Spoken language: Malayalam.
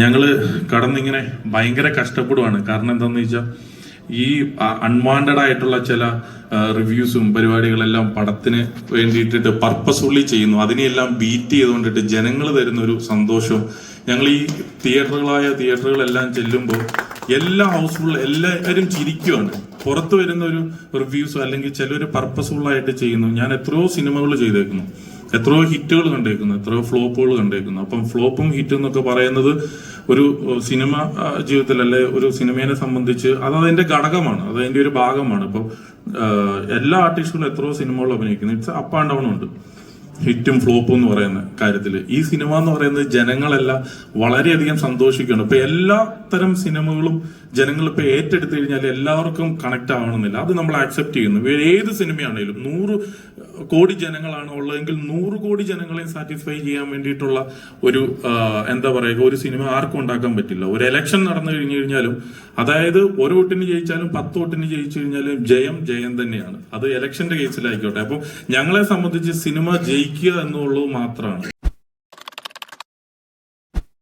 ഞങ്ങൾ കടന്നിങ്ങനെ ഭയങ്കര കഷ്ടപ്പെടുവാണ്. കാരണം എന്താണെന്ന് വെച്ചാൽ ഈ അൺവാണ്ടഡ് ആയിട്ടുള്ള ചില റിവ്യൂസും പരിപാടികളെല്ലാം പടത്തിന് വേണ്ടിയിട്ടിട്ട് പർപ്പസ്ഫുള്ളി ചെയ്യുന്നു. അതിനെയെല്ലാം ബീറ്റ് ചെയ്തുകൊണ്ടിട്ട് ജനങ്ങൾ തരുന്ന ഒരു സന്തോഷവും ഞങ്ങൾ ഈ തിയേറ്ററുകളായ തിയേറ്ററുകളെല്ലാം ചെല്ലുമ്പോൾ എല്ലാ ഹൗസ്ഫുൾ എല്ലാവരും ചിരിക്കുവാണ്. പുറത്ത് വരുന്ന ഒരു റിവ്യൂസോ അല്ലെങ്കിൽ ചിലർ പർപ്പസ്ഫുൾ ആയിട്ട് ചെയ്യുന്നു. ഞാൻ എത്രയോ സിനിമകൾ ചെയ്തേക്കുന്നു. എത്രയോ ഹിറ്റുകൾ കണ്ടേക്കുന്നു എത്രയോ ഫ്ലോപ്പുകൾ കണ്ടേക്കുന്നു. അപ്പം ഫ്ലോപ്പും ഹിറ്റും എന്നൊക്കെ പറയുന്നത് ഒരു സിനിമ ജീവിതത്തിൽ അല്ലെ ഒരു സിനിമയെ സംബന്ധിച്ച് അത് അതിന്റെ ഘടകമാണ് അത് അതിന്റെ ഒരു ഭാഗമാണ്. ഇപ്പൊ എല്ലാ ആർട്ടിസ്റ്റുകളും എത്രയോ സിനിമകൾ അഭിനയിക്കുന്നു. ഇറ്റ്സ് അപ്പ് ആൻഡ് ഡൗൺ ഉണ്ട്. ഹിറ്റും ഫ്ലോപ്പും എന്ന് പറയുന്ന കാര്യത്തിൽ ഈ സിനിമ എന്ന് പറയുന്നത് ജനങ്ങളെല്ലാം വളരെയധികം സന്തോഷിക്കുകയാണ് ഇപ്പൊ എല്ലാ തരം സിനിമകളും ജനങ്ങൾ ഇപ്പൊ ഏറ്റെടുത്തു കഴിഞ്ഞാൽ എല്ലാവർക്കും കണക്ട് ആവണമെന്നില്ല. അത് നമ്മൾ ആക്സെപ്റ്റ് ചെയ്യുന്നു. ഏത് സിനിമയാണെങ്കിലും നൂറ് കോടി ജനങ്ങളാണ് ഉള്ളതെങ്കിൽ നൂറ് കോടി ജനങ്ങളെ സാറ്റിസ്ഫൈ ചെയ്യാൻ വേണ്ടിയിട്ടുള്ള ഒരു എന്താ പറയുക ഒരു സിനിമ ആർക്കും ഉണ്ടാക്കാൻ പറ്റില്ല. ഒരു എലക്ഷൻ നടന്നു കഴിഞ്ഞു കഴിഞ്ഞാലും അതായത് ഒരു വോട്ടിന് ജയിച്ചാലും പത്ത് വോട്ടിന് ജയിച്ചു കഴിഞ്ഞാലും ജയം ജയം തന്നെയാണ്. അത് എലക്ഷന്റെ കേസിലായിക്കോട്ടെ അപ്പൊ ഞങ്ങളെ സംബന്ധിച്ച് സിനിമ ജയിക്കുക എന്നുള്ളത് മാത്രമാണ്.